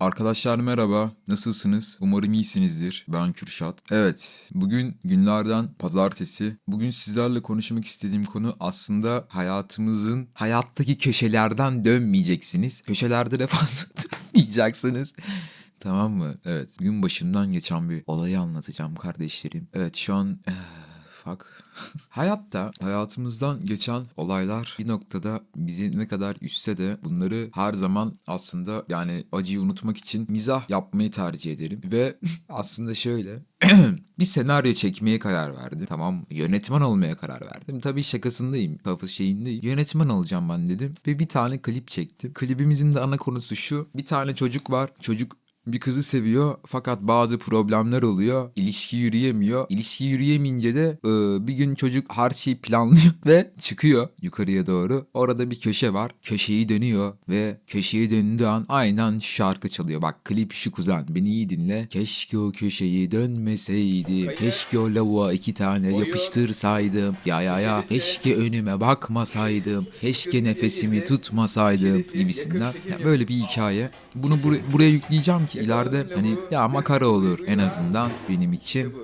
Arkadaşlar merhaba, nasılsınız? Umarım iyisinizdir. Ben Kürşat. Evet, bugün günlerden pazartesi. Bugün sizlerle konuşmak istediğim konu aslında hayatımızın hayattaki köşelerden dönmeyeceksiniz. Köşelerde de fazla durmayacaksınız. Tamam mı? Evet, gün başımdan geçen bir olayı anlatacağım kardeşlerim. Evet, şu an... Fuck. Hayatta hayatımızdan geçen olaylar bir noktada bizi ne kadar üstse de bunları her zaman aslında yani acıyı unutmak için mizah yapmayı tercih ederim. Ve aslında şöyle bir senaryo çekmeye karar verdim. Tamam? Yönetmen olmaya karar verdim. Tabii şakasındayım. Kafa şeyindeyim. Yönetmen olacağım ben dedim. Ve bir tane klip çektim. Klibimizin de ana konusu şu. Bir tane çocuk var. Çocuk bir kızı seviyor fakat bazı problemler oluyor. İlişki yürüyemiyor. İlişki yürüyemeyince de e, bir gün çocuk her şeyi planlıyor ve çıkıyor yukarıya doğru. Orada bir köşe var. Köşeyi dönüyor ve köşeyi döndüğü an aynen şu şarkı çalıyor. Bak klip şu kuzen beni iyi dinle. Keşke o köşeyi dönmeseydim. Keşke o lavuğa iki tane yapıştırsaydım. Ya ya ya. Keşke önüme bakmasaydım. Keşke nefesimi tutmasaydım gibisinden. Ya böyle bir hikaye. Bunu bur- buraya yükleyeceğim ki ileride hani ya makara olur en azından benim için.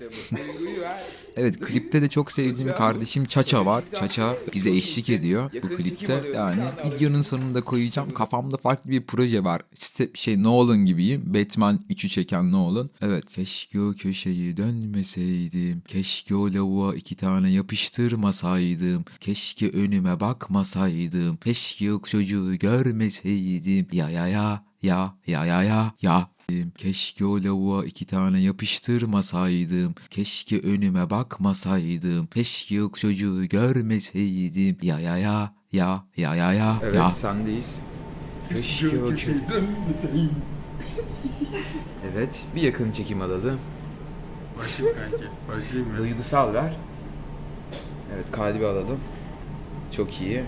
Evet klipte de çok sevdiğim kardeşim Çaça var. Çaça bize eşlik ediyor bu klipte. Yani videonun sonunda koyacağım. Kafamda farklı bir proje var. İşte şey Nolan gibiyim. Batman 3'ü çeken Nolan. Evet. Keşke o köşeyi dönmeseydim. Keşke o lavuğa iki tane yapıştırmasaydım. Keşke önüme bakmasaydım. Keşke o çocuğu görmeseydim. Ya ya ya ya ya ya ya ya. Keşke o lavuğa iki tane yapıştırmasaydım. Keşke önüme bakmasaydım. Keşke o çocuğu görmeseydim. Ya ya ya ya ya ya ya Evet ya. sendeyiz. Keşke o kö- Evet bir yakın çekim alalım. Başlayayım kanki. Başlayayım mı? Duygusal ver. Evet kalbi alalım. Çok iyi.